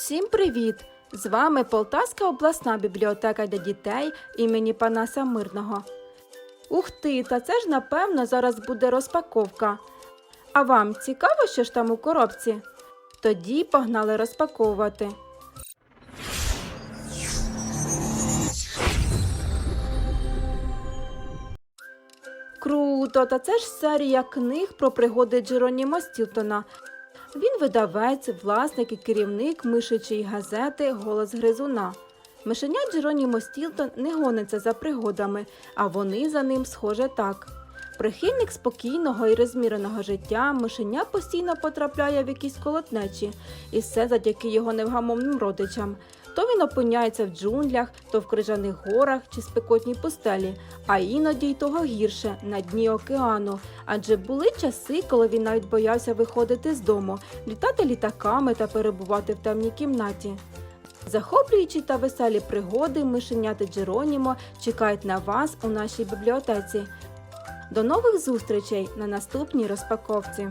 Всім привіт! З вами Полтавська обласна бібліотека для дітей імені Панаса Мирного. Ух ти, та це ж напевно зараз буде розпаковка. А вам цікаво, що ж там у коробці? Тоді погнали розпаковувати. Круто, та це ж серія книг про пригоди Джероніма Стілтона. Він видавець, власник і керівник мишечої газети Голос Гризуна. Мишеня Джеронімо Стілтон не гониться за пригодами, а вони за ним схоже так. Прихильник спокійного і розміреного життя, мишеня постійно потрапляє в якісь колотнечі, і все завдяки його невгамовним родичам. То він опиняється в джунглях, то в крижаних горах чи спекотній пустелі, а іноді й того гірше на дні океану. Адже були часи, коли він навіть боявся виходити з дому, літати літаками та перебувати в темній кімнаті. Захоплюючі та веселі пригоди мишеняти Джеронімо чекають на вас у нашій бібліотеці. До нових зустрічей на наступній розпаковці.